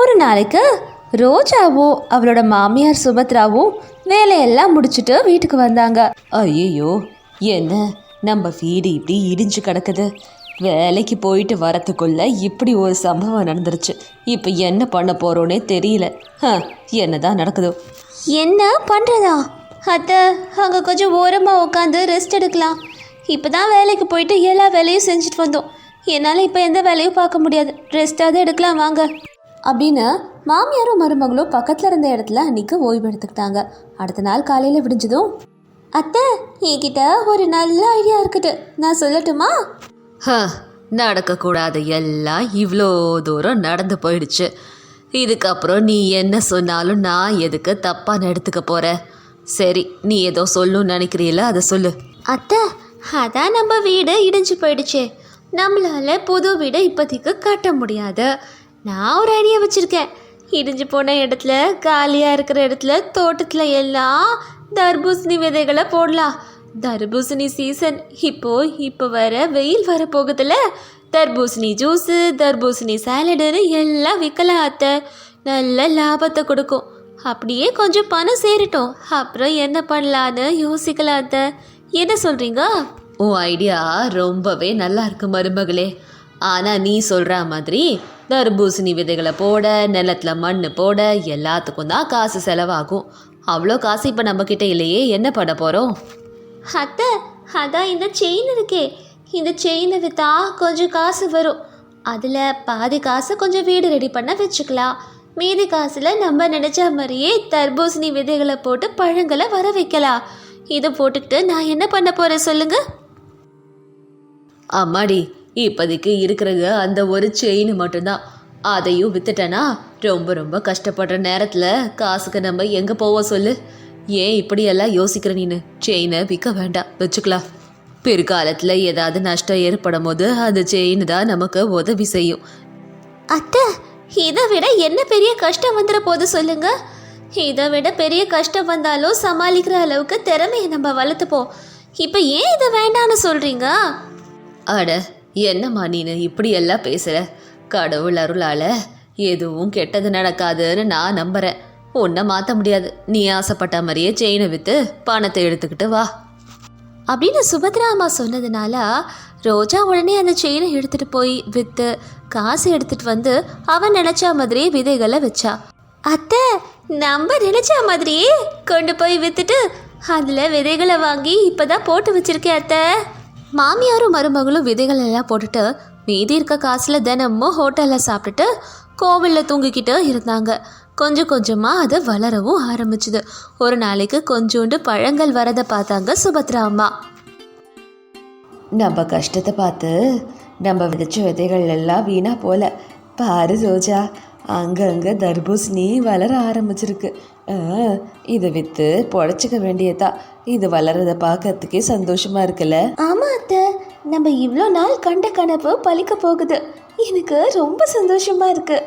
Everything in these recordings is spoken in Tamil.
ஒரு நாளைக்கு ரோஜாவும் அவளோட மாமியார் சுபத்ராவும் வேலையெல்லாம் முடிச்சுட்டு வீட்டுக்கு வந்தாங்க. ஐயோ என்ன? நம்ம வீடு இப்படி இடிஞ்சு கிடக்குது. வேலைக்கு போயிட்டு வரத்துக்குள்ள இப்படி ஒரு சம்பவம் நடந்துருச்சு. இப்போ என்ன பண்ண போறோன்னே தெரியல. ஹ, என்னதான் நடக்குதோ. என்ன பண்ணுறதா அத்தை அங்கே கொஞ்சம் ஓரமாக உட்காந்து ரெஸ்ட் எடுக்கலாம். இப்போ தான் வேலைக்கு போயிட்டு எல்லா வேலையும் செஞ்சுட்டு வந்தோம். என்னால் இப்போ எந்த வேலையும் பார்க்க முடியாது. ரெஸ்ட்டாவது எடுக்கலாம் வாங்க. அப்படின்னு மாமியாரும் மருமகளும் பக்கத்தில் இருந்த இடத்துல அன்னைக்கு ஓய்வு எடுத்துக்கிட்டாங்க. அடுத்த நாள் காலையில் விடிஞ்சதும் அத்தை என்கிட்ட ஒரு நல்ல ஐடியா இருக்குது. நான் சொல்லட்டுமா? நடக்கக்கூடாத. எல்லாம் இவ்வளோ தூரம் நடந்து போயிடுச்சு. இதுக்கப்புறம் நீ என்ன சொன்னாலும் நான் எதுக்கு தப்பாக எடுத்துக்க போகிறேன் சரி நீ ஏதோ சொல்லணும்னு நினைக்கிறீல அதை சொல்லு. அத்தை அதான் நம்ம வீடு இடிஞ்சு போயிடுச்சே. நம்மளால புது வீடை இப்போதைக்கு கட்ட முடியாது. நான் ஒரு ஐடியா வச்சுருக்கேன். இடிஞ்சு போன இடத்துல காலியாக இருக்கிற இடத்துல தோட்டத்தில் எல்லாம் தர்பூசணி விதைகளை போடலாம். தர்பூசணி சீசன் இப்போ இப்போ வர வெயில் வர போகுதுல. தர்பூசணி ஜூஸு தர்பூசணி சாலடுன்னு எல்லாம் விற்கலாம் அத்தை. நல்ல லாபத்தை கொடுக்கும். அப்படியே கொஞ்சம் பணம் சேரட்டும். அப்புறம் என்ன பண்ணலான்னு யோசிக்கலாம் அத்தை. என்ன சொல்கிறீங்க உன் ஐடியா ரொம்பவே நல்லா இருக்கு மருமகளே. ஆனால் நீ சொல்கிற மாதிரி தர்பூசணி விதைகளை போட நிலத்துல மண் போட எல்லாத்துக்கும் தான் காசு செலவாகும். அவ்வளோ காசு இப்போ நம்மக்கிட்ட இல்லையே என்ன பண்ண போகிறோம் அத்தை அதான் இந்த செயின் இருக்கே. இந்த செயினை விற்றா கொஞ்சம் காசு வரும். அதில் பாதி காசு கொஞ்சம் வீடு ரெடி பண்ண வச்சுக்கலாம். மீதி காசில் நம்ம நினச்ச மாதிரியே தர்பூசணி விதைகளை போட்டு பழங்களை வர வைக்கலாம். இதை போட்டுக்கிட்டு நான் என்ன பண்ண போகிறேன் சொல்லுங்கள் அம்மாடி இப்போதைக்கு இருக்கிறது அந்த ஒரு செயின் மட்டும்தான். அதையும் வித்துட்டேனா? ரொம்ப ரொம்ப கஷ்டப்படுற நேரத்தில் காசுக்கு நம்ம எங்கே போவோம் சொல்லு? ஏன் இப்படியெல்லாம் யோசிக்கிற நீனு? செயினை விற்க வேண்டாம். வச்சுக்கலாம். பிற்காலத்தில் ஏதாவது நஷ்டம் ஏற்படும் போது அந்த செயின் தான் நமக்கு உதவி செய்யும். அத்தை இதை விட என்ன பெரிய கஷ்டம் வந்துட போது சொல்லுங்க? இதை விட பெரிய கஷ்டம் வந்தாலும் சமாளிக்கிற அளவுக்கு திறமையை நம்ம வளர்த்துப்போம். இப்போ ஏன் இதை வேண்டான்னு சொல்றீங்க? அட என்னம்மா நீனு இப்படியெல்லாம் பேசுகிற பேசுற? கடவுள் அருளால எதுவும் கெட்டது நடக்காதுன்னு நான் நம்புறேன். உன்னை மாற்ற முடியாது. நீ ஆசைப்பட்ட மாதிரியே செயினை விற்று பணத்தை எடுத்துக்கிட்டு வா. அப்படின்னு சுபத்ரா அம்மா சொன்னதுனால ரோஜா உடனே அந்த செயினை எடுத்துட்டு போய் விற்று காசு எடுத்துட்டு வந்து அவன் நினைச்ச மாதிரியே விதைகளை வச்சா. அத்தை நம்ம நினைச்ச மாதிரியே கொண்டு போய் விற்றுட்டு அதில் விதைகளை வாங்கி இப்பதான் போட்டு வச்சிருக்கேன் அத்தை. மாமியாரும் மருமகளும் விதைகள் எல்லாம் போட்டுட்டு மீதி இருக்க காசில் தினமும் ஹோட்டலில் சாப்பிட்டுட்டு கோவிலில் தூங்கிக்கிட்டு இருந்தாங்க. கொஞ்சம் கொஞ்சமாக அது வளரவும் ஆரம்பிச்சுது. ஒரு நாளைக்கு கொஞ்சோண்டு பழங்கள் வரதை பார்த்தாங்க சுபத்ரா அம்மா. நம்ம கஷ்டத்தை பார்த்து நம்ம விதைச்ச விதைகள் எல்லாம் வீணாக போல. பாரு ரோஜா அங்கங்கே தர்பூசணி வளர ஆரம்பிச்சிருக்கு. இதை விற்று பொழைச்சிக்க வேண்டியதா? இது வளரதை பார்க்கறதுக்கே சந்தோஷமா இருக்குல்ல? ஆமாம் அத்தை. நம்ம இவ்வளோ நாள் கண்ட கனவு பலிக்க போகுது. எனக்கு ரொம்ப சந்தோஷமா இருக்கு.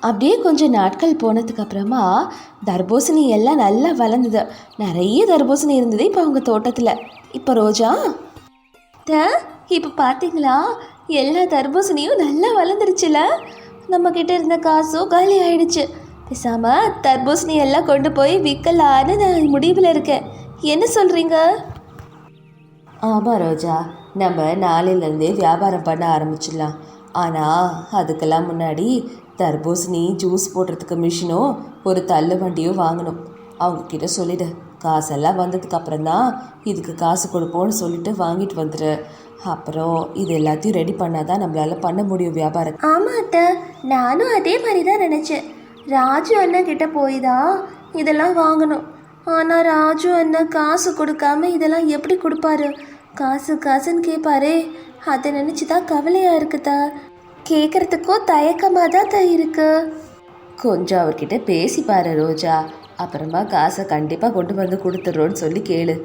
அப்படியே கொஞ்சம் நாட்கள் போனதுக்கு அப்புறமா தர்பூசணி எல்லாம் நல்லா வளர்ந்தது. நிறைய தர்பூசணி இருந்தது இப்போ அவங்க தோட்டத்தில். இப்போ ரோஜா? த இப்போ பார்த்தீங்களா எல்லா தர்பூசணியும் நல்லா வளர்ந்துருச்சுல. நம்ம கிட்ட இருந்த காசும் காலி ஆயிடுச்சு. பேசாம தர்பூசணி எல்லாம் கொண்டு போய் விற்கலான்னு நான் முடிவில் இருக்கேன். என்ன சொல்கிறீங்க ஆமாம் ரோஜா. நம்ம நாளையிலேருந்தே வியாபாரம் பண்ண ஆரம்பிச்சிடலாம். ஆனால் அதுக்கெல்லாம் முன்னாடி தர்பூசணி ஜூஸ் போடுறதுக்கு மிஷினும் ஒரு தள்ளு வண்டியும் வாங்கணும். அவங்க கிட்ட சொல்லிடு. காசெல்லாம் வந்ததுக்கு அப்புறம் தான் இதுக்கு காசு கொடுப்போம்னு சொல்லிட்டு வாங்கிட்டு வந்துடு அப்புறம் இது எல்லாத்தையும் ரெடி பண்ணாதான் நம்மளால பண்ண முடியும் வியாபாரம். ஆமாம் அத்தை. நானும் அதே மாதிரி தான் நினச்சேன். ராஜு அண்ணன் கிட்ட போய் தான் இதெல்லாம் வாங்கணும். ஆனால் ராஜு அண்ணன் காசு கொடுக்காம இதெல்லாம் எப்படி கொடுப்பாரு? காசு காசுன்னு கேட்பாரே அதை நினச்சி தான் கவலையாக இருக்குதா? கேட்குறதுக்கும் தயக்கமாக தான் தான் இருக்கு. கொஞ்சம் அவர்கிட்ட பேசி பாரு ரோஜா. அப்புறமா காசை கண்டிப்பாக கொண்டு வந்து கொடுத்துட்றோன்னு சொல்லி கேளு.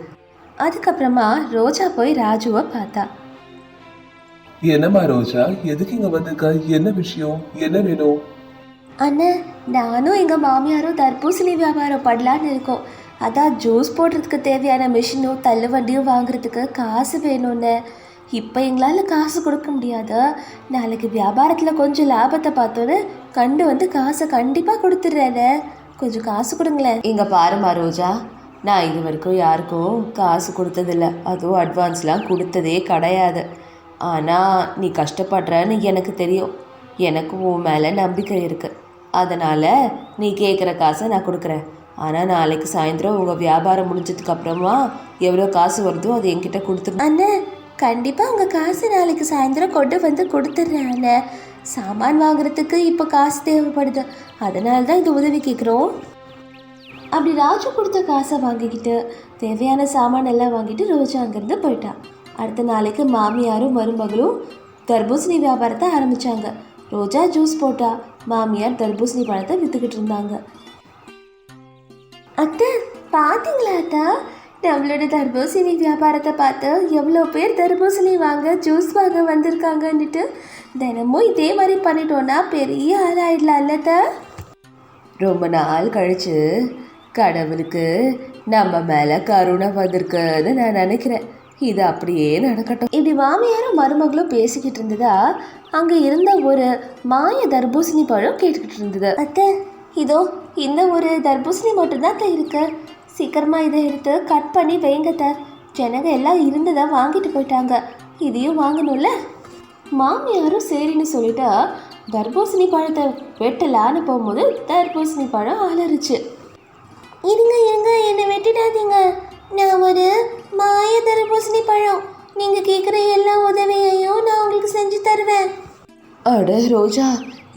அதுக்கப்புறமா ரோஜா போய் ராஜுவை பார்த்தா. என்னம்மா ரோஜா? எதுக்கு இங்கே வந்திருக்க? என்ன விஷயம்? என்ன வேணும்? அண்ணன் நானும் எங்கள் மாமியாரும் தர்பூசணி வியாபாரம் பண்ணலான்னு இருக்கோம். அதான் ஜூஸ் போடுறதுக்கு தேவையான மிஷினும் தள்ளுவண்டியும் வாங்குறதுக்கு காசு வேணும்னு. இப்போ எங்களால் காசு கொடுக்க முடியாது? நாளைக்கு வியாபாரத்தில் கொஞ்சம் லாபத்தை பார்த்தோன்னு கண்டு வந்து காசை கண்டிப்பாக கொடுத்துட்றேனே. கொஞ்சம் காசு கொடுங்களேன். இங்கே பாருமா ரோஜா நான் இது வரைக்கும் யாருக்கும் காசு கொடுத்ததில்ல. அதுவும் அட்வான்ஸ்லாம் கொடுத்ததே கிடையாது. ஆனால் நீ கஷ்டப்படுறன்னு எனக்கு தெரியும். எனக்கு உன் மேலே நம்பிக்கை இருக்குது அதனால் நீ கேட்குற காசை நான் கொடுக்குறேன். ஆனால் நாளைக்கு சாயந்தரம் உங்கள் வியாபாரம் முடிஞ்சதுக்கு அப்புறமா எவ்வளோ காசு வருதோ அது என்கிட்ட கொடுத்துரு. அண்ணே கண்டிப்பாக உங்கள் காசு நாளைக்கு சாயந்தரம் கொண்டு வந்து கொடுத்துட்றேன் அண்ணே. சாமான் வாங்குறதுக்கு இப்போ காசு தேவைப்படுது. அதனால தான் இந்த உதவி கேட்குறோம் அப்படி ராஜு கொடுத்த காசை வாங்கிக்கிட்டு தேவையான சாமான் எல்லாம் வாங்கிட்டு ரோஜா அங்கேருந்து போயிட்டான் அடுத்த நாளைக்கு மாமியாரும் மருமகளும் தர்பூசணி வியாபாரத்தை ஆரம்பித்தாங்க ரோஜா ஜூஸ் போட்டா மாமியார் தர்பூசணி பழத்தை வித்துக்கிட்டு இருந்தாங்க. அத்தை பார்த்தீங்களா அத்தா? நம்மளோட தர்பூசணி வியாபாரத்தை பார்த்து எவ்வளோ பேர் தர்பூசணி வாங்க ஜூஸ் வாங்க வந்திருக்காங்கன்னுட்டு தினமும் இதே மாதிரி பண்ணிட்டோன்னா பெரிய ஆளாயிடலாம் அத்தை? ரொம்ப நாள் கழிச்சு கடவுளுக்கு நம்ம மேலே கருணை வந்திருக்குன்னு நான் நினைக்கிறேன். இது அப்படியே நடக்கட்டும். இப்படி மாமியாரும் மருமகளும் பேசிக்கிட்டு இருந்ததா? அங்கே இருந்த ஒரு மாய தர்பூசணி பழம் கேட்டுக்கிட்டு இருந்தது. அத்தை இதோ இந்த ஒரு தர்பூசணி மட்டும்தான் அத்தை இருக்கு. சீக்கிரமா இதை எடுத்து கட் பண்ணி வேங்கத்தை ஜனங்க எல்லாம் இருந்ததை வாங்கிட்டு போயிட்டாங்க. இதையும் வாங்கணும்ல? மாமியாரும் சரின்னு சொல்லிட்டா தர்பூசணி பழத்தை வெட்டலான்னு போகும்போது தர்பூசணி பழம் அலறிச்சு. இருங்க இருங்க என்னை வெட்டிடாதீங்க. நான் ஒரு மாய தர்பூசணி பழம். நீங்கள் கேட்குற எல்லா உதவியையும் நான் உங்களுக்கு செஞ்சு தருவேன். அட ரோஜா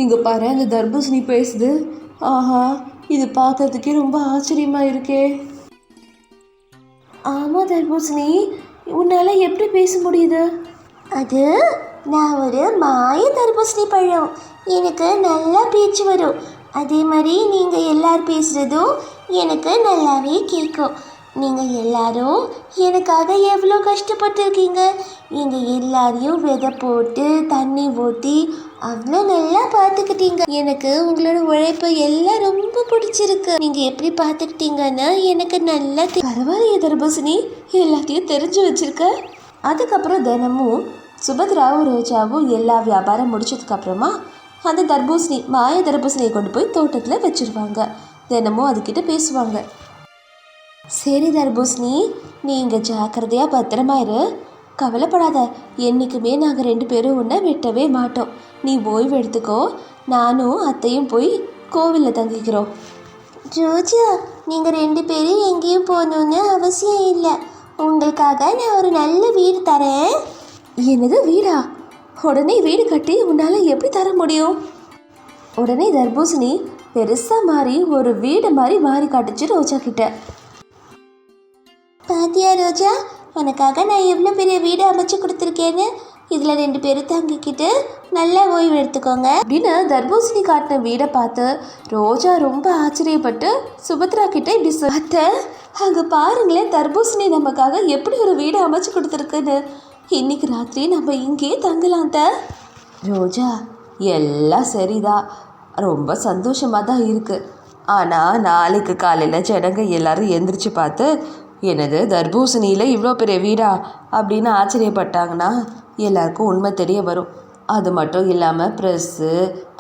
இங்க பாரு அந்த தர்பூசணி பேசுது. ஆஹா இது பார்க்கறதுக்கே ரொம்ப ஆச்சரியமா இருக்கே. ஆமாம் தர்பூசணி உன்னால் எப்படி பேச முடியுது? அது நான் ஒரு மாய தர்பூசணி பழம். எனக்கு நல்லா பேச்சு வரும். அதே மாதிரி நீங்கள் எல்லார் பேசுகிறதும் எனக்கு நல்லாவே கேட்கும். நீங்கள் எல்லாரும் எனக்காக எவ்வளோ கஷ்டப்பட்டிருக்கீங்க? நீங்கள் எல்லாரையும் விதை போட்டு தண்ணி ஊற்றி அவ்வளோ நல்லா பார்த்துக்கிட்டீங்க. எனக்கு உங்களோட உழைப்பு எல்லாம் ரொம்ப பிடிச்சிருக்கு. நீங்கள் எப்படி பார்த்துக்கிட்டீங்கன்னா எனக்கு நல்லா தெ- பரவாயில்லையே தர்பூசணி. எல்லாத்தையும் தெரிஞ்சு வச்சுருக்க. அதுக்கப்புறம் தினமும் சுபத்ராவும் ரோஜாவும் எல்லா வியாபாரம் முடிச்சதுக்கப்புறமா அந்த தர்பூசணி மாய தர்பூசணியை கொண்டு போய் தோட்டத்தில் வச்சிருவாங்க. தினமும் அதுக்கிட்ட பேசுவாங்க. சரி தர்பூசணி நீங்கள் ஜாக்கிரதையாக பத்திரமா இரு. கவலைப்படாத என்றைக்குமே நாங்கள் ரெண்டு பேரும் உன்னை வெட்டவே மாட்டோம். நீ ஓய்வு எடுத்துக்கோ. நானும் அத்தையும் போய் கோவிலில் தங்கிக்கிறோம். ஜோஜா நீங்கள் ரெண்டு பேரும் எங்கேயும் போகணுன்னு அவசியம் இல்லை. உங்களுக்காக நான் ஒரு நல்ல வீடு தரேன். என்னது வீடா? உடனே வீடு கட்டி உன்னால் எப்படி தர முடியும்? உடனே தர்பூசணி பெருசாக மாறி ஒரு வீடு மாதிரி மாறி காட்டுச்சு ரோஜா கிட்ட பாத்தியா ரோஜா? உனக்காக நான் எவ்வளோ பெரிய வீடு அமைச்சு கொடுத்துருக்கேன்னு? இதில் ரெண்டு பேரும் தங்கிக்கிட்டு நல்லா ஓய்வு எடுத்துக்கோங்க. அப்படின்னு தர்பூசணி காட்டின வீடை பார்த்து ரோஜா ரொம்ப ஆச்சரியப்பட்டு சுபத்ரா கிட்ட இப்படி சொ- அத்தை அங்கே பாருங்களேன் தர்பூசணி நமக்காக எப்படி ஒரு வீடு அமைச்சு கொடுத்துருக்குன்னு. இன்னைக்கு ராத்திரி நம்ம இங்கேயே தங்கலாம் அத்தை. ரோஜா எல்லாம் சரிதான். ரொம்ப சந்தோஷமாக தான் இருக்குது ஆனால் நாளைக்கு காலையில் ஜனங்க எல்லாரும் எந்திரிச்சு பார்த்து எனது தர்பூசணியில் இவ்வளோ பெரிய வீடா அப்படின்னு ஆச்சரியப்பட்டாங்கன்னா எல்லாருக்கும் உண்மை தெரிய வரும். அது மட்டும் இல்லாமல் ப்ரெஸ்ஸு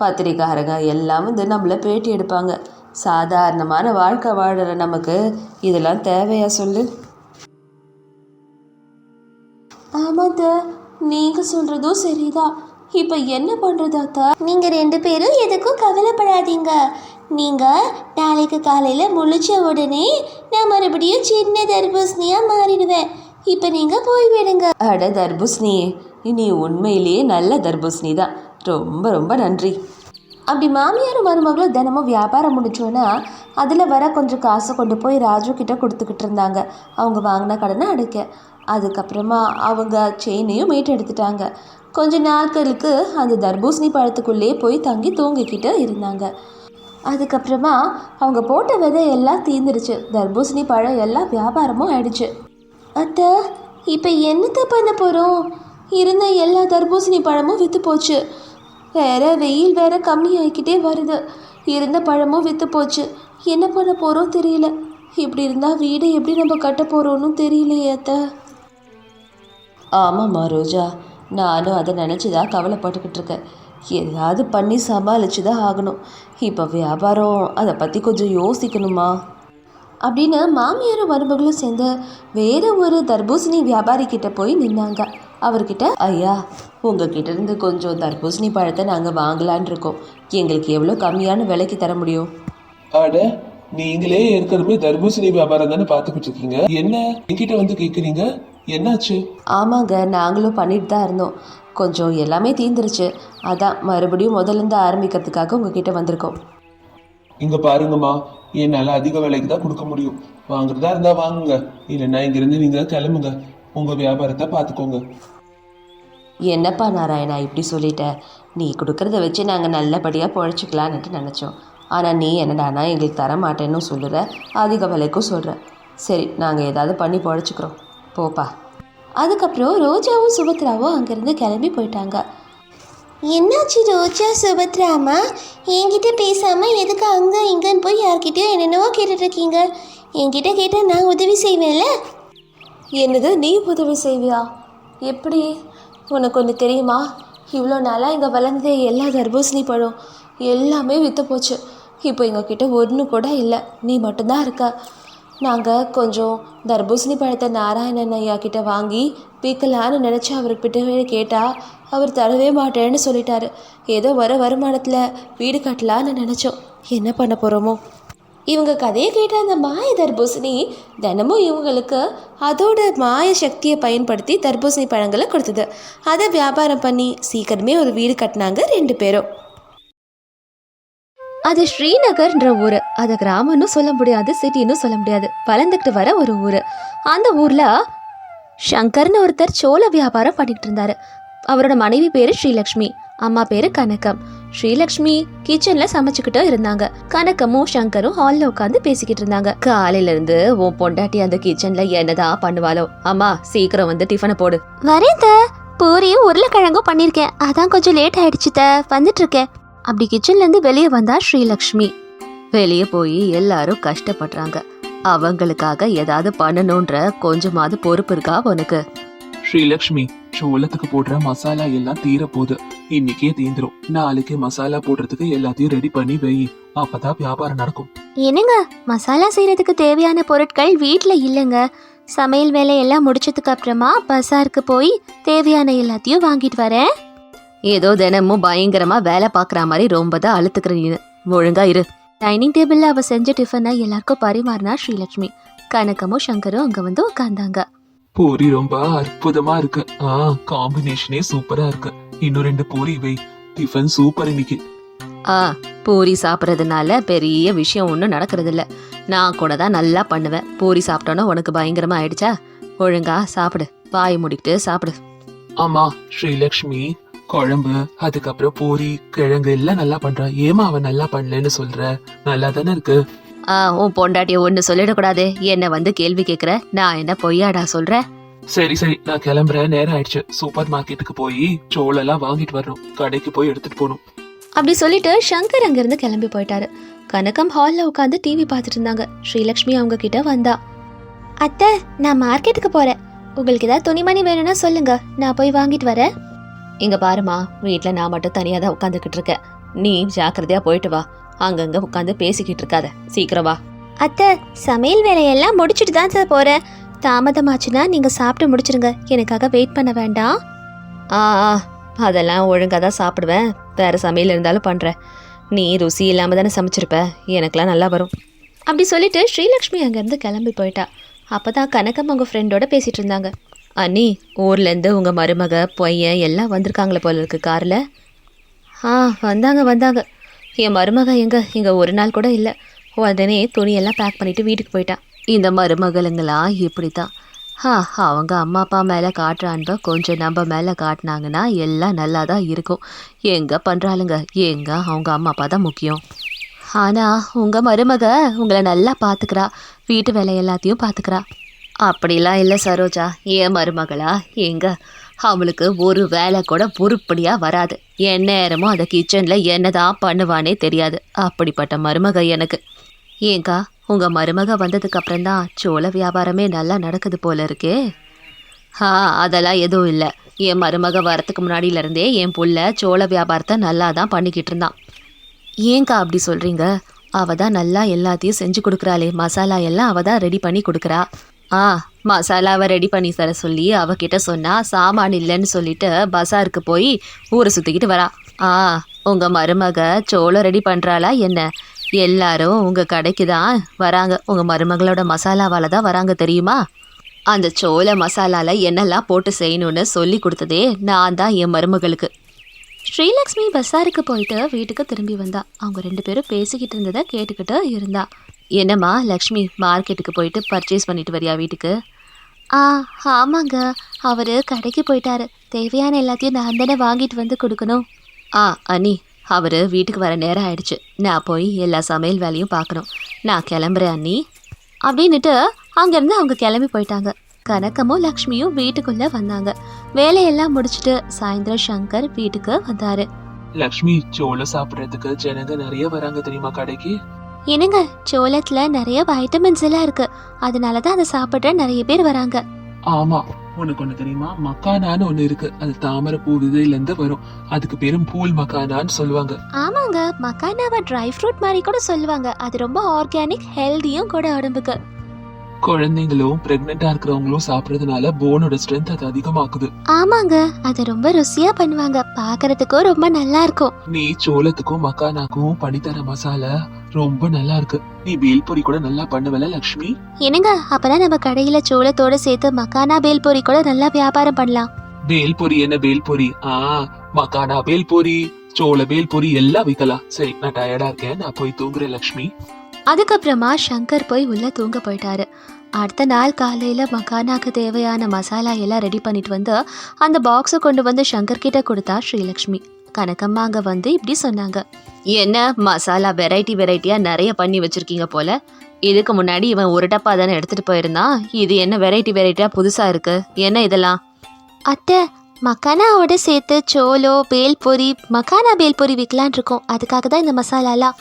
பத்திரிக்காரங்க எல்லாம் வந்து நம்மளை பேட்டி எடுப்பாங்க. சாதாரணமான வாழ்க்கை வாழ்கிற நமக்கு இதெல்லாம் தேவையா சொல்லு? ஆமாத்த நீங்கள் சொல்கிறதும் சரிதான். இப்போ என்ன பண்ணுறது அத்தா? நீங்கள் ரெண்டு பேரும் எதுக்கும் கவலைப்படாதீங்க. நீங்கள் நாளைக்கு காலையில் முழிச்ச உடனே நான் மறுபடியும் சின்ன தர்பூசணியாக மாறிடுவேன். இப்போ நீங்கள் போய்விடுங்க அட தர்பூசணி நீ உண்மையிலேயே நல்ல தர்பூசணி தான் ரொம்ப ரொம்ப நன்றி. அப்படி மாமியாரும் மருமகளும் தினமும் வியாபாரம் முடிச்சோன்னா அதில் வர கொஞ்சம் காசை கொண்டு போய் ராஜு கிட்ட கொடுத்துக்கிட்டு இருந்தாங்க. அவங்க வாங்கின கடனை அடைக்க. அதுக்கப்புறமா அவங்க செயினையும் மீட்டு எடுத்துட்டாங்க. கொஞ்ச நாட்களுக்கு அந்த தர்பூசணி பழத்துக்குள்ளேயே போய் தங்கி தூங்கிக்கிட்டு இருந்தாங்க. அதுக்கப்புறமா அவங்க போட்ட விதை எல்லாம் தீந்துருச்சு. தர்பூசணி பழம் எல்லாம் வியாபாரமும் ஆயிடுச்சு. அத்தை இப்போ என்னத்தை பண்ண போகிறோம் இருந்த எல்லா தர்பூசணி பழமும் விற்று போச்சு. வேற வெயில் வேற கம்மி ஆகிக்கிட்டே வருது. இருந்த பழமும் விற்று போச்சு. என்ன பண்ண போகிறோம் தெரியல. இப்படி இருந்தால் வீடை எப்படி நம்ம கட்ட போகிறோன்னு தெரியலையே அத்த. ஆமாம்மா ரோஜா. நானும் அதை நினச்சி தான் கவலைப்பட்டுக்கிட்டு இருக்கேன். ஏதாவது பண்ணி சமாளித்து தான் ஆகணும். இப்போ வியாபாரம் அதை பற்றி கொஞ்சம் யோசிக்கணுமா? அப்படின்னு மாமியாரும் மருமகளும் சேர்ந்து வேறு ஒரு தர்பூசணி வியாபாரிக்கிட்ட போய் நின்னாங்க. அவர்கிட்ட ஐயா உங்ககிட்ட இருந்து கொஞ்சம் தர்பூசணி பழத்தை நாங்கள் வாங்கலான் இருக்கோம். எங்களுக்கு எவ்வளோ கம்மியான விலைக்கு தர முடியும்? அட நீங்களே ஏற்கனவே தர்பூசணி வியாபாரம் தானே பார்த்துக்கிட்டு இருக்கீங்க. என்ன? என்கிட்ட வந்து கேக்குறீங்க? என்னாச்சு? ஆமாங்க நாங்களும் பண்ணிட்டு தான் இருந்தோம். கொஞ்சம் எல்லாமே தீந்துருச்சு. அதான் மறுபடியும் முதல்ல இருந்து ஆரம்பிக்கிறதுக்காக உங்ககிட்ட வந்திருக்கோம். இங்க பாருங்கம்மா என்னால அதிக விலைக்கு தான் கொடுக்க முடியும். வாங்குறதா இருந்தா வாங்குங்க. இல்லைன்னா இங்கிருந்து நீங்க கிளம்புங்க. உங்க வியாபாரத்தை பார்த்துக்கோங்க. என்னப்பா நாராயணா இப்படி சொல்லிட்ட? நீ கொடுக்கறத வச்சு நாங்கள் நல்லபடியாக பொழைச்சிக்கலான்னுட்டு நினச்சோம். ஆனால் நீ என்னடானா எங்களுக்கு தர மாட்டேன்னு சொல்லுற அதிக விலைக்கும் சொல்கிற சரி நாங்கள் ஏதாவது பண்ணி பொழைச்சிக்கிறோம். போப்பா. அதுக்கப்புறம் ரோஜாவும் சுபத்ராவும் அங்கேருந்து கிளம்பி போயிட்டாங்க. என்னாச்சு ரோஜா சுபத்ராமா? என்கிட்ட பேசாமல் எதுக்கு அங்கே இங்கன்னு போய் யார்கிட்டயோ என்னென்னவோ கேட்டுட்டு இருக்கீங்க என்கிட்ட கேட்டால் நான் உதவி செய்வேன்ல? என்னது நீ உதவி செய்வியா? எப்படி? உனக்கு ஒன்று தெரியுமா? இவ்வளோ நாளாக இங்கே வளர்ந்த எல்லா தர்பூசணி பழம் எல்லாமே விற்று போச்சு. இப்போ எங்ககிட்ட ஒன்று கூட இல்லை. நீ மட்டும்தான் இருக்க. நாங்கள் கொஞ்சம் தர்பூசணி பழத்தை நாராயணன் ஐயா கிட்ட வாங்கி பீக்கலான்னு நினச்சி அவர்கிட்ட கேட்டால் அவர் தரவே மாட்டேன்னு சொல்லிட்டாரு. ஏதோ வர வருமானத்தில் வீடு கட்டலான்னு நினச்சோம். என்ன பண்ண போகிறோமோ இவங்க கதையை கேட்ட அந்த மாய தர்பூசணி தினமும் இவங்களுக்கு அதோட மாய சக்தியை பயன்படுத்தி தர்பூசணி பழங்களை கொடுத்தது. அதை வியாபாரம் பண்ணி சீக்கிரமே ஒரு வீடு கட்டினாங்க ரெண்டு பேரும். அது ஸ்ரீநகர்ன்ற ஊர். அது கிராமம்னு சொல்ல முடியாது சிட்டின்னு சொல்ல முடியாது. வளர்ந்துக்கிட்டு வர ஒரு ஊர். அந்த ஊரில் ஷங்கர்னு ஒருத்தர் சோள வியாபாரம் பண்ணிட்டு இருந்தாரு. அவரோட மனைவி பேரு ஸ்ரீலக்ஷ்மி அம்மா பேரு கனகம். ஸ்ரீலக்ஷ்மி கிச்சன்ல சமைச்சுக்கிட்டு இருந்தாங்க. கனக்கமும் சங்கரும் ஹால்ல உட்காந்து பேசிக்கிட்டு இருந்தாங்க. காலையில இருந்து உன் பொண்டாட்டி அந்த கிச்சன்ல என்னதான் பண்ணுவாளோ? அம்மா சீக்கிரம் வந்து டிஃபனை போடு. வரேன் த பூரியும் உருளைக்கிழங்கும் பண்ணியிருக்கேன் அதான் கொஞ்சம் லேட் ஆயிடுச்சு த வந்துட்டு இருக்கேன் அப்படி கிச்சன்ல இருந்து வெளியே வந்தா ஸ்ரீலக்ஷ்மி. வெளியே போய் எல்லாரும் கஷ்டப்படுறாங்க. அவங்களுக்காக ஏதாவது பண்ணணுன்ற கொஞ்சமாவது பொறுப்பு இருக்கா உனக்கு? ஸ்ரீலக்ஷ்மி சோளத்துக்கு போடுற மசாலா எல்லாம் தீர போகுது இன்னைக்கே தீந்துரும். நாளைக்கு மசாலா போடுறதுக்கு எல்லாத்தையும் ரெடி பண்ணி வை. அப்பதான் வியாபாரம் நடக்கும். என்னங்க? மசாலா செய்யறதுக்கு தேவையான பொருட்கள் வீட்டில் இல்லைங்க. சமையல் வேலையெல்லாம் முடிச்சதுக்கு அப்புறமா பஸாருக்கு போய் தேவையான எல்லாத்தையும் வாங்கிட்டு வரேன். ஏதோ தினமும் பயங்கரமா வேலை பார்க்குற மாதிரி ரொம்ப தான் அழுத்துக்கிற நீ ஒழுங்கா இரு. டைனிங் டேபிள்ல அவ செஞ்ச டிஃபனை எல்லாருக்கும் பரிமாறினா ஸ்ரீலக்ஷ்மி. கனகமும் சங்கரும் அங்க வந்து உட்கார்ந்தாங்க. பூரி ரொம்ப அற்புதமா இருக்கு. ஆ காம்பினேஷனே சூப்பரா இருக்கு. இன்னும் ரெண்டு பூரி வை. டிஃபன் சூப்பர் இன்னைக்கு. ஆ பூரி சாப்பிட்றதுனால பெரிய விஷயம் ஒன்றும் நடக்கிறதில்ல. நான் கூட தான் நல்லா பண்ணுவேன். பூரி சாப்பிட்டோன்னா உனக்கு பயங்கரமா ஆயிடுச்சா? ஒழுங்கா சாப்பிடு. வாய் மூடிக்கிட்டு சாப்பிடு. ஆமா ஸ்ரீலக்ஷ்மி குழம்பு அதுக்கப்புறம் பூரி கிழங்கு எல்லாம் நல்லா பண்றா. ஏமா அவன் நல்லா பண்ணலன்னு சொல்ற? நல்லா தானே இருக்கு. உன் பொண்டாட்டிய ஒன்று சொல்லிடக்கூடாதே. என்னை வந்து கேள்வி கேட்குற நான் என்ன பொய்யாடா சொல்கிறேன் சரி சரி. நான் கிளம்புறேன். நேரம் ஆயிடுச்சு. சூப்பர் மார்க்கெட்டுக்கு போய் சோளெல்லாம் வாங்கிட்டு வரணும். கடைக்கு போய் எடுத்துட்டு போகணும். அப்படி சொல்லிட்டு சங்கர் அங்கிருந்து கிளம்பி போயிட்டாரு. கனகம் ஹால்ல உட்காந்து டிவி பார்த்துட்டு இருந்தாங்க. ஸ்ரீலக்ஷ்மி அவங்க கிட்ட வந்தா. அத்தை நான் மார்க்கெட்டுக்கு போறேன். உங்களுக்கு ஏதாவது துணிமணி வேணும்னா சொல்லுங்க. நான் போய் வாங்கிட்டு வரேன். இங்க பாருமா வீட்டில் நான் மட்டும் தனியாக தான் உட்காந்துக்கிட்டு இருக்கேன். நீ ஜாக்கிரதையா போயிட்டு வா. அங்கங்க உட்காந்து பேசிக்கிட்டு இருக்காத. சீக்கிரம் வா. அத்தை சமையல் வேலையெல்லாம் முடிச்சிட்டு தான் சார் போறேன். தாமதமாச்சுன்னா நீங்க சாப்பிட்டு முடிச்சிருங்க. எனக்காக வெயிட் பண்ண வேண்டாம். ஆ ஆ அதெல்லாம் ஒழுங்காக தான் சாப்பிடுவேன். வேற சமையல் இருந்தாலும் பண்ணுறேன் நீ ருசி இல்லாமல் தானே சமைச்சிருப்ப. எனக்கெல்லாம் நல்லா வரும். அப்படி சொல்லிட்டு ஸ்ரீலக்ஷ்மி அங்கேருந்து கிளம்பி போயிட்டா. அப்பதான் கனகம் அவங்க ஃப்ரெண்டோட பேசிட்டு இருந்தாங்க. அண்ணி ஊர்லேருந்து உங்கள் மருமக பையன் எல்லாம் வந்திருக்காங்களே போல இருக்கு காரில்? ஆ வந்தாங்க வந்தாங்க. என் மருமக எங்க? இங்கே ஒரு நாள் கூட இல்லை. உடனே துணியெல்லாம் பேக் பண்ணிட்டு வீட்டுக்கு போயிட்டா. இந்த மருமகளுங்களாம் இப்படி தான் ஆ அவங்க அம்மா அப்பா மேலே காட்டுற அன்பை கொஞ்சம் நம்ம மேலே காட்டினாங்கன்னா எல்லாம் நல்லா தான் இருக்கும். எங்கே பண்ணுறாளுங்க எங்க? அவங்க அம்மா அப்பா தான் முக்கியம். ஆனால் உங்கள் மருமக உங்களை நல்லா பார்த்துக்கிறா வீட்டு வேலை எல்லாத்தையும் பார்த்துக்கிறா அப்படிலாம் இல்லை சரோஜா. ஏன் மருமகளா? எங்க? அவளுக்கு ஒரு வேலை கூட உருப்படியாக வராது. என் நேரமும் அந்த கிச்சனில் என்னதான் பண்ணுவானே தெரியாது. அப்படிப்பட்ட மருமக எனக்கு. ஏங்கா உங்கள் மருமக வந்ததுக்கு அப்புறம்தான் சோள வியாபாரமே நல்லா நடக்குது போல இருக்கே. ஆ அதெல்லாம் எதுவும் இல்லை. என் மருமக வரத்துக்கு முன்னாடியில இருந்தே என் புள்ள சோள வியாபாரத்தை நல்லா தான் பண்ணிக்கிட்டு இருந்தான். ஏங்கா அப்படி சொல்கிறீங்க அவ தான் நல்லா எல்லாத்தையும் செஞ்சு கொடுக்குறாளே. மசாலா எல்லாம் அவ தான் ரெடி பண்ணி கொடுக்குறா. ஆ மசாலாவை ரெடி பண்ணி தர சொல்லி அவகிட்ட சொன்னா சாமான் இல்லைன்னு சொல்லிட்டு பஸாருக்கு போய் ஊரை சுற்றிக்கிட்டு வரா. ஆ உங்கள் மருமக சோளம் ரெடி பண்ணுறாளா என்ன? எல்லாரும் உங்கள் கடைக்கு தான் வராங்க. உங்கள் மருமகளோட மசாலாவால் தான் வராங்க தெரியுமா? அந்த சோள மசாலால என்னெல்லாம் போட்டு செய்யணும்னு சொல்லி கொடுத்ததே நான் தான் என் மருமகளுக்கு. ஸ்ரீலக்ஷ்மி பஸாருக்கு போயிட்டு வீட்டுக்கு திரும்பி வந்தா. அவங்க ரெண்டு பேரும் பேசிக்கிட்டு இருந்ததை கேட்டுக்கிட்டு இருந்தா. என்னம்மா லக்ஷ்மி மார்க்கெட்டுக்கு போயிட்டு பர்ச்சேஸ் பண்ணிட்டு வரியா வீட்டுக்கு? ஆ ஆமாங்க. அவர் கடைக்கு போயிட்டாரு. தேவையான எல்லாத்தையும் நான் தானே வாங்கிட்டு வந்து கொடுக்கணும். ஆ அண்ணி அவர் வீட்டுக்கு வர நேரம் ஆயிடுச்சு. நான் போய் எல்லா சமையல் வேலையும் பார்க்கணும். நான் கிளம்புறேன் அண்ணி. அப்படின்னுட்டு அங்கேருந்து அவங்க கிளம்பி போயிட்டாங்க. கனகமும் லக்ஷ்மியும் வீட்டுக்குள்ளே வந்தாங்க. வேலையெல்லாம் முடிச்சுட்டு சாயந்தரம் சங்கர் வீட்டுக்கு வந்தாரு. லக்ஷ்மி சோளம் சாப்பிடுறதுக்கு ஜனங்க நிறைய வராங்க தெரியுமா கடைக்கு? என்னங்க சோளத்துல நிறைய வைட்டமின்ஸ் எல்லாம் இருக்கு. அதனால தான் அதை சாப்பிட்ற நிறைய பேர் வராங்க. ஆமா உனக்கு ஒண்ணு தெரியுமா? மக்கானான்னு ஒண்ணு இருக்கு. அது தாமரை பூ விதையில இருந்து வரும். அதுக்கு பேரும் பூல் மக்கானான்னு சொல்லுவாங்க. ஆமாங்க மக்கானாவை ட்ரை ஃப்ரூட் மாதிரி கூட சொல்லுவாங்க. அது ரொம்ப ஆர்கானிக் ஹெல்தியும் கூட உடம்புக்கு. குழந்தைங்களும் பிரெக்னெண்டா இருக்கிறவங்களும் சாப்பிடறதுனால போனோட ஸ்ட்ரென்த் அது அதிகமாக்குது. ஆமாங்க. அதை ரொம்ப ருசியா பண்ணுவாங்க. பார்க்கறதுக்கும் ரொம்ப நல்லா இருக்கும். நீ சோளத்துக்கும் மக்கானாக்கும் பண்ணித்தர மசாலா ரொம்ப நல்லா இருக்கு. நீ பேல்பொரி கூட நல்லா பண்ணுவல லக்ஷ்மி? என்னங்க? அப்பதான் நம்ம கடையில சோளத்தோட சேர்த்து மக்கானா பேல்பூரி கூட நல்லா வியாபாரம் பண்ணலாம். பேல்பொரி என்ன பேல்பொரி ஆ மக்கானா பேல்பொரி சோள பேல்பொரி எல்லாம் விற்கலாம் சரி நான் டயர்டா இருக்கேன். நான் போய் தூங்குறேன் லக்ஷ்மி. அதுக்கப்புறமா சங்கர் போய் உள்ள தூங்க போயிட்டாரு. அடுத்த நாள் காலையில மக்கானாக்கு தேவையான மசாலா எல்லாம் ரெடி பண்ணிட்டு வந்து அந்த பாக்ஸை கொண்டு வந்து சங்கர் கிட்ட கொடுத்தா ஸ்ரீலக்ஷ்மி. கனகம்மா அங்க வந்து இப்படி சொன்னாங்க. என்ன மசாலா வெரைட்டி வெரைட்டியாக நிறைய பண்ணி வச்சிருக்கீங்க போல. இதுக்கு முன்னாடி இவன் ஒரு டப்பா தானே எடுத்துட்டு போயிருந்தான். இது என்ன வெரைட்டி வெரைட்டியாக புதுசாக இருக்கு? என்ன இதெல்லாம்? அத்தை மக்கானாவோட சேர்த்து சோளோ பேல்பொரி மக்கானா பேல்பொரி விற்கலான் இருக்கோம். அதுக்காக தான் இந்த மசாலாலாம்.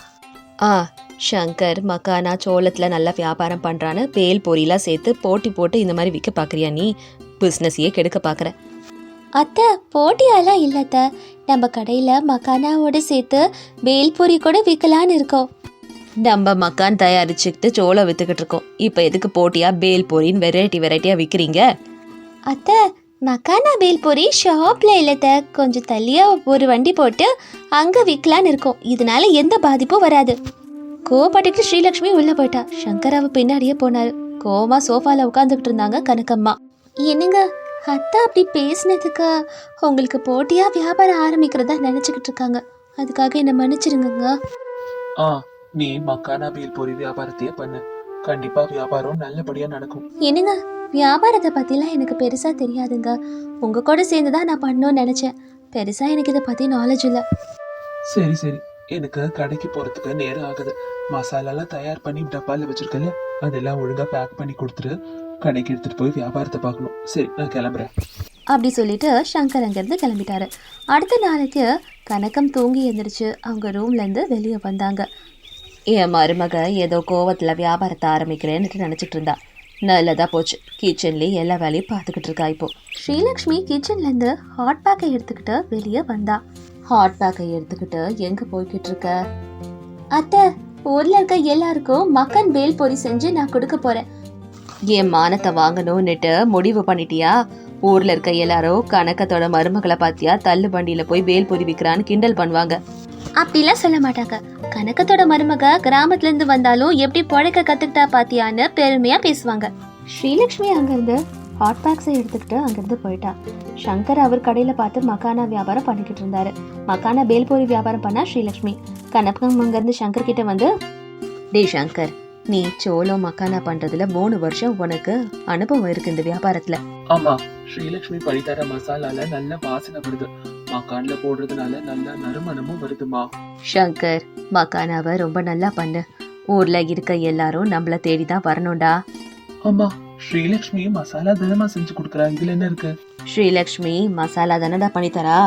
ஆ சங்கர் மக்கானா சோளத்தில் நல்லா வியாபாரம் பண்ணுறான்னு பேல் பொரியெலாம் சேர்த்து போட்டி போட்டு இந்த மாதிரி விற்க பார்க்குறியா நீ? பிஸ்னஸையே கெடுக்க பார்க்குற அத்தை போட்டியாலாம் இல்லத்த நம்ம கடையில் மக்கானாவோட சேர்த்து பேல்பொரி கூட விற்கலான்னு இருக்கோம். நம்ம மக்கான் தயாரிச்சுக்கிட்டு சோளம் விற்றுக்கிட்டு இருக்கோம். இப்போ எதுக்கு போட்டியாக பேல் பொரின்னு வெரைட்டி வெரைட்டியாக விற்கிறீங்க அத்தை மக்கானா பேல்பொரி ஷாப்ல இல்லத்த கொஞ்சம் தள்ளியா ஒரு வண்டி போட்டு அங்க விற்கலான்னு இருக்கோம். இதனால எந்த பாதிப்பும் வராது. கோவப்பட்டுட்டு ஸ்ரீலக்ஷ்மி உள்ள போயிட்டா. சங்கர் அவ பின்னாடியே போனாரு. கோவமா சோஃபால உட்காந்துக்கிட்டு இருந்தாங்க கனகம்மா. என்னங்க அத்தா அப்படி பேசினதுக்கு? உங்களுக்கு போட்டியா வியாபாரம் ஆரம்பிக்கிறதா நினைச்சுக்கிட்டு இருக்காங்க. அதுக்காக என்ன மன்னிச்சிருங்கங்க. ஆ நீ மக்கானா பேல்பொரி வியாபாரத்தையே பண்ணு. கண்டிப்பா வியாபாரம் நல்லபடியா நடக்கும். என்னங்க வியாபாரத்தை பற்றிலாம் எனக்கு பெருசாக தெரியாதுங்க. உங்கள் கூட சேர்ந்து தான் நான் பண்ணணும்னு நினச்சேன். பெருசாக எனக்கு இதை பற்றி நாலேஜ் இல்லை. சரி சரி. எனக்கு கடைக்கு போகிறதுக்கு நேரம் ஆகுது. மசாலாலாம் தயார் பண்ணி டப்பால வச்சுருக்கேன் அதெல்லாம் ஒழுங்காக பேக் பண்ணி கொடுத்துரு. கடைக்கு எடுத்துகிட்டு போய் வியாபாரத்தை பார்க்கணும். சரி நான் கிளம்புறேன். அப்படி சொல்லிட்டு சங்கர் அங்கேருந்து கிளம்பிட்டாரு. அடுத்த நாளைக்கு கனக்கம் தூங்கி எழுந்திரிச்சு அவங்க ரூம்லேருந்து வெளியே வந்தாங்க. என் மருமக ஏதோ கோவத்தில் வியாபாரத்தை ஆரம்பிக்கிறேன்னு நினச்சிட்டு இருந்தா. நல்லதாக போச்சு. கிச்சன்லேயே எல்லா வேலையும் பார்த்துக்கிட்டு இருக்கா இப்போ. ஸ்ரீலக்ஷ்மி கிச்சன்லேருந்து ஹாட் பேக்கை எடுத்துக்கிட்டு வெளியே வந்தா. ஹாட் பேக்கை எடுத்துக்கிட்டு எங்கே போய்கிட்டு இருக்க? அத்தை ஊரில் இருக்க எல்லாருக்கும் மக்கன் பேல் பொரி செஞ்சு நான் கொடுக்க போகிறேன் என் மானத்தை வாங்கணும்னுட்டு முடிவு பண்ணிட்டியா? ஊர்ல இருக்க எல்லாரும் கணக்கத்தோட மருமகளை பாத்தியா? தள்ளு வண்டியில போய் பேல் பொறி விற்கிறான்னு கிண்டல் பண்ணுவாங்க. அப்படிலாம் சொல்ல மாட்டாங்க. கனகத்தோட மருமக கிராமத்துல இருந்து வந்தாலும் எப்படி பழைக்க கத்துக்கிட்டா பாத்தியான்னு பெருமையா பேசுவாங்க. ஸ்ரீலக்ஷ்மி அங்கிருந்து ஹாட் பேக்ஸை எடுத்துக்கிட்டு அங்கிருந்து போயிட்டா. சங்கர் அவர் கடையில பார்த்து மக்கானா வியாபாரம் பண்ணிக்கிட்டு இருந்தாரு. மக்கானா பேல்பூரி வியாபாரம் பண்ணா ஸ்ரீலக்ஷ்மி. கனகம் அங்கிருந்து சங்கர் கிட்ட வந்து டேய் சங்கர் நீ சோளம் மக்கானா பண்றதுல மூணு வருஷம் உனக்கு அனுபவம் இருக்கு இந்த வியாபாரத்துல. ஆமா ஸ்ரீலக்ஷ்மி பழித்தர மசாலால நல்ல வாசனை வருது. மக்கான்ல போடுறதுனால நல்ல நறுமணமும் வருதுமா? சங்கர் மக்கானாவை ரொம்ப நல்லா பண்ணு. ஊர்ல இருக்க எல்லாரும் நம்மள தேடி தான் வரணும்டா. ஆமா ஸ்ரீலக்ஷ்மி மசாலா தினமா செஞ்சு கொடுக்குறா. இதுல என்ன இருக்கு? ஸ்ரீலக்ஷ்மி மசாலா தானடா பண்ணித்தரா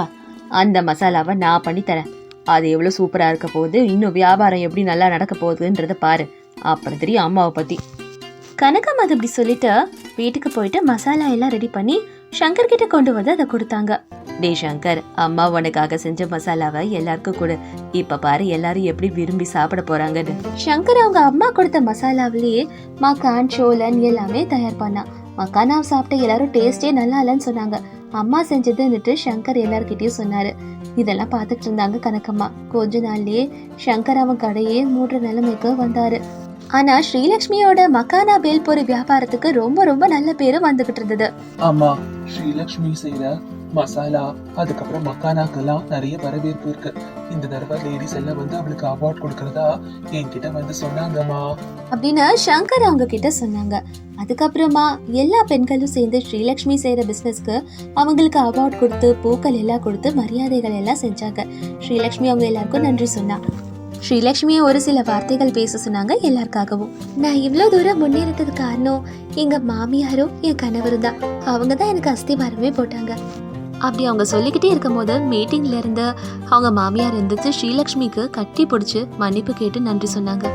அந்த மசாலாவை நான் பண்ணித்தரேன் அது எவ்வளோ சூப்பராக இருக்க போகுது இன்னும் வியாபாரம் எப்படி நல்லா நடக்க போகுதுன்றத பாரு. அப்புறம் தெரியும் அம்மாவை பற்றி கனகம் அது இப்படி சொல்லிட்டு வீட்டுக்கு போயிட்டு மசாலா எல்லாம் ரெடி பண்ணி சங்கர் கிட்ட கொண்டு வந்து அதை கொடுத்தாங்க. டே சங்கர் அம்மா உனக்காக செஞ்ச மசாலாவை எல்லாருக்கும் கொடு. இப்ப பாரு எல்லாரும் எப்படி விரும்பி சாப்பிட போறாங்கன்னு. சங்கர் அவங்க அம்மா கொடுத்த மசாலாவிலேயே மக்கான் சோளன் எல்லாமே தயார் பண்ணா மக்கானாவை சாப்பிட்ட எல்லாரும் டேஸ்டே நல்லா இல்லைன்னு சொன்னாங்க. அம்மா செஞ்சதுன்னுட்டு சங்கர் எல்லார்கிட்டயும் சொன்னாரு. இதெல்லாம் பார்த்துட்டு இருந்தாங்க கனக்கம்மா கொஞ்ச நாள்லயே சங்கர் அவன் கடையே மூடுற நிலைமைக்கு வந்தாரு. ஆனா ஸ்ரீலக்ஷ்மியோட மக்கானா பேல்பூரி வியாபாரத்துக்கு ரொம்ப ரொம்ப நல்ல பேரு வந்துகிட்டு இருந்தது. ஆமா ஸ்ரீலக்ஷ்மி செய்யற மசாலா அதுக்கப்புறம் மக்கானாக்கெல்லாம் நிறைய வரவேற்பு இருக்கு. இந்த தடவை லேடிஸ் எல்லாம் வந்து அவளுக்கு அவார்ட் கொடுக்கறதா என்கிட்ட வந்து சொன்னாங்கம்மா. அப்படின்னு சங்கர் அவங்க கிட்ட சொன்னாங்க. அதுக்கப்புறமா எல்லா பெண்களும் சேர்ந்து ஸ்ரீலக்ஷ்மி செய்யற பிசினஸ்க்கு அவங்களுக்கு அவார்ட் கொடுத்து பூக்கள் எல்லாம் கொடுத்து மரியாதைகள் எல்லாம் செஞ்சாங்க. ஸ்ரீலக்ஷ்மி அவங்க எல்லாருக்கும் நன்றி சொன்னா. ஸ்ரீலக்ஷ்மியை ஒரு சில வார்த்தைகள் பேச சொன்னாங்க எல்லாருக்காகவும். நான் இவ்வளோ தூரம் முன்னேறதுக்கு காரணம் எங்கள் மாமியாரும் என் கணவரும் தான். அவங்க தான் எனக்கு அஸ்திபாரமே போட்டாங்க. அப்படி அவங்க சொல்லிக்கிட்டே இருக்கும் போது மீட்டிங்ல இருந்து அவங்க மாமியார் இருந்துச்சு ஸ்ரீலக்ஷ்மிக்கு கட்டி பிடிச்சி மன்னிப்பு கேட்டு நன்றி சொன்னாங்க.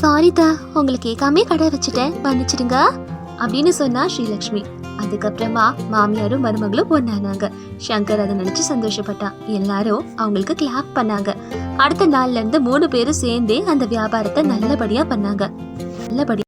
சாரி தா உங்களை கேட்காம கடை வச்சுட்டேன். மன்னிச்சிடுங்க அப்படின்னு சொன்னா ஸ்ரீலக்ஷ்மி. அதுக்கப்புறமா மாமியாரும் மருமகளும் ஒன்னானாங்க சங்கர் அதை நினைச்சு சந்தோஷப்பட்டான் எல்லாரும் அவங்களுக்கு கிளாப் பண்ணாங்க. அடுத்த நாள்ல இருந்து மூணு பேரும் சேர்ந்தே அந்த வியாபாரத்தை நல்லபடியா பண்ணாங்க. நல்லபடியா